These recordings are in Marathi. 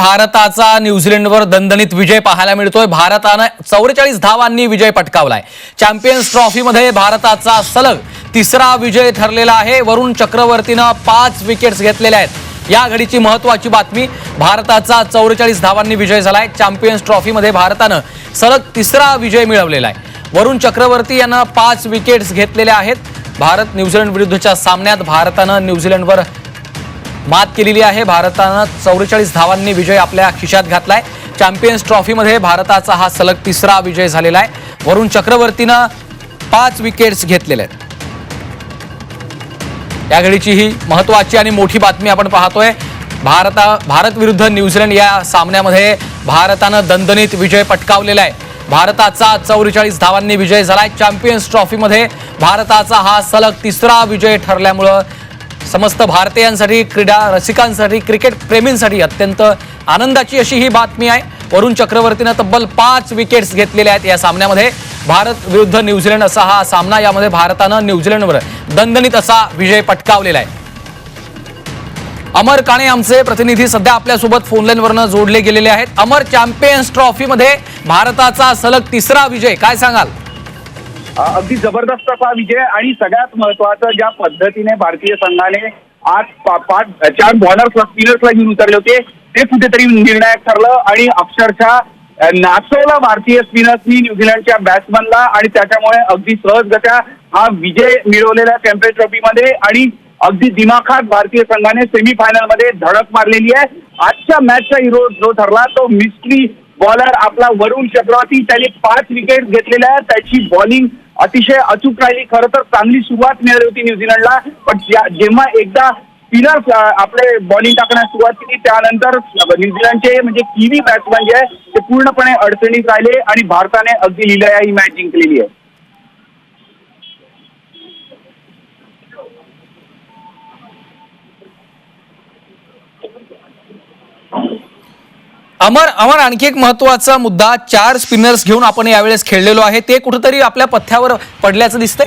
भारताचा न्यूझीलंडवर दणदणीत विजय पाहायला मिळतोय. भारतानं चौवेचाळीस धावांनी विजय पटकावलाय. चॅम्पियन्स ट्रॉफीमध्ये भारताचा सलग तिसरा विजय ठरलेला आहे. वरुण चक्रवर्तीनं पाच विकेट्स घेतलेल्या आहेत. या घडीची महत्वाची बातमी भारताचा चौवेचाळीस धावांनी विजय झालाय. चॅम्पियन्स ट्रॉफीमध्ये भारतानं सलग तिसरा विजय मिळवलेला आहे. वरुण चक्रवर्ती यानं पाच विकेट्स घेतलेल्या आहेत. भारत न्यूझीलंड विरुद्धच्या सामन्यात भारतानं न्यूझीलंडवर मात केलेली आहे. भारतानं चौवेचाळीस धावांनी विजय आपल्या खिशात घातलाय. चॅम्पियन्स ट्रॉफीमध्ये भारताचा हा सलग तिसरा विजय झालेला आहे. वरुण चक्रवर्तीनं पाच विकेट्स घेतलेल्या आहेत. या घडीची ही महत्वाची आणि मोठी बातमी आपण पाहतोय. भारता भारत विरुद्ध न्यूझीलंड या सामन्यामध्ये भारतानं दणदणीत विजय पटकावलेला आहे. भारताचा चौवेचाळीस धावांनी विजय झालाय. चॅम्पियन्स ट्रॉफीमध्ये भारताचा हा सलग तिसरा विजय ठरल्यामुळं समस्त भारतीयांसाठी क्रीडा रसिकांसाठी क्रिकेट प्रेमींसाठी अत्यंत आनंदाची अशी ही बातमी आहे. वरुण चक्रवर्तीनं तब्बल पाच विकेट्स घेतलेल्या आहेत या सामन्यामध्ये. भारत विरुद्ध न्यूझीलंड असा हा सामना यामध्ये भारतानं न्यूझीलंडवर दणदणीत असा विजय पटकावलेला आहे. अमर काणे आमचे प्रतिनिधी सध्या आपल्यासोबत फोनलाईनवरनं जोडले गेलेले आहेत. अमर चॅम्पियन्स ट्रॉफीमध्ये भारताचा सलग तिसरा विजय काय सांगाल? अगदी जबरदस्त असा विजय आणि सगळ्यात महत्वाचं ज्या पद्धतीने भारतीय संघाने आज पाच चार बॉलर्स स्पिनर्सला घेऊन उतरले होते ते कुठेतरी निर्णायक ठरलं आणि अक्षरशः नाचवला भारतीय स्पिनर्सनी न्यूझीलंडच्या बॅट्समनला आणि त्याच्यामुळे अगदी सहजगत्या हा विजय मिळवलेला चॅम्पियन ट्रॉफीमध्ये आणि अगदी दिमाखात भारतीय संघाने सेमीफायनलमध्ये धडक मारलेली आहे. आजच्या मॅचचा हिरो जो ठरला तो मिस्ट्री बॉलर आपला वरुण चक्रवर्ती त्याने पाच विकेट घेतलेल्या त्याची बॉलिंग अतिशय अचूक राहिली. खरं तर चांगली सुरुवात मिळाली होती न्यूझीलंडला. पण ज्या- जेव्हा एकदा स्पिनर्स आपले बॉलिंग टाकण्यास सुरुवात केली त्यानंतर न्यूझीलंडचे म्हणजे किवी बॅट्समन जे आहे ते पूर्णपणे अडचणीत राहिले आणि भारताने अगदी लिहिल्या ही मॅच जिंकलेली आहे. अमर अमर आणखी एक महत्त्वाचा मुद्दा चार स्पिनर्स घेऊन आपण यावेळेस खेळलेलो आहे. ते कुठेतरी आपल्या पथ्यावर पडल्याचं दिसतंय?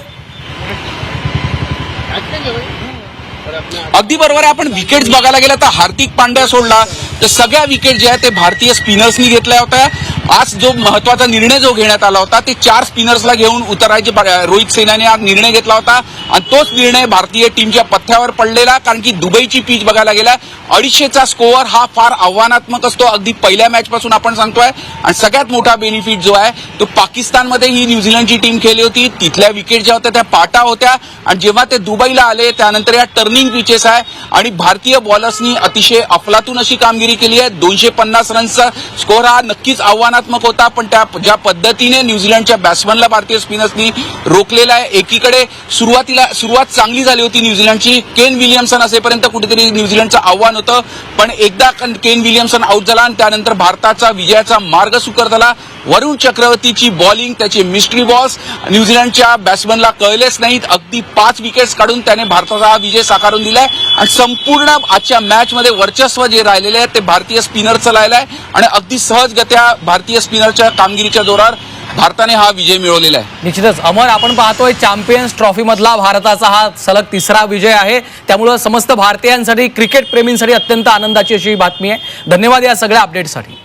अगदी बरोबर आपण विकेट्स बघायला गेलं तर हार्दिक पांड्या सोडला. तर सगळ्या विकेट ज्या आहेत ते भारतीय स्पिनर्सनी घेतल्या होत्या. आज जो महत्त्वाचा निर्णय जो घेण्यात आला होता ते चार स्पिनर्सला घेऊन उतरायचे रोहित सेनाने आज निर्णय घेतला होता. आणि तोच निर्णय भारतीय टीमच्या पथ्यावर पडलेला कारण की दुबईची पीच बघायला गेला अडीचशेचा स्कोअर हा फार आव्हानात्मक असतो. अगदी पहिल्या मॅच पासून आपण सांगतोय. आणि सगळ्यात मोठा बेनिफिट जो आहे तो पाकिस्तानमध्ये ही न्यूझीलंडची टीम खेळली होती. तिथल्या विकेट ज्या होत्या त्या पाटा होत्या. आणि जेव्हा ते दुबईला आले त्यानंतर या टर्निंग पिचेस आहे. आणि भारतीय बॉलर्सनी अतिशय अफलातून अशी कामगिरी केली आहे. दोनशे पन्नास रन्सचा स्कोअर हा नक्कीच आव्हान आव्हानात्मक होता पण त्या ज्या पद्धतीने न्यूझीलंडच्या बॅट्समनला भारतीय स्पिनर्सनी रोखलेला आहे एकीकडे सुरुवातीला सुरुवात चांगली झाली होती न्यूझीलंडची. केन विलियमसन असेपर्यंत कुठेतरी न्यूझीलंडचं आव्हान होतं पण एकदा केन विलियमसन आऊट झाला आणि त्यानंतर भारताचा विजयाचा मार्ग सुकर झाला. वरुण चक्रवर्तीची बॉलिंग त्याचे मिस्ट्री बॉस न्यूझीलंडच्या बॅट्समनला कळलेच नाहीत. अगदी पाच विकेट्स काढून त्याने भारताचा हा विजय साकारून दिलाय. आणि संपूर्ण आजच्या मॅचमध्ये वर्चस्व जे राहिलेले आहे ते भारतीय स्पिनरचं राहिलं आहे आणि अगदी सहजगत्या भारतीय स्पिनरच्या कामगिरीच्या जोरावर भारताने हा विजय मिळवलेला आहे. निश्चितच. अमर आपण पाहतोय चॅम्पियन्स ट्रॉफी मधला भारताचा हा सलग तिसरा विजय आहे. त्यामुळं समस्त भारतीयांसाठी क्रिकेट प्रेमींसाठी अत्यंत आनंदाची अशी बातमी आहे. धन्यवाद या सगळ्या अपडेटसाठी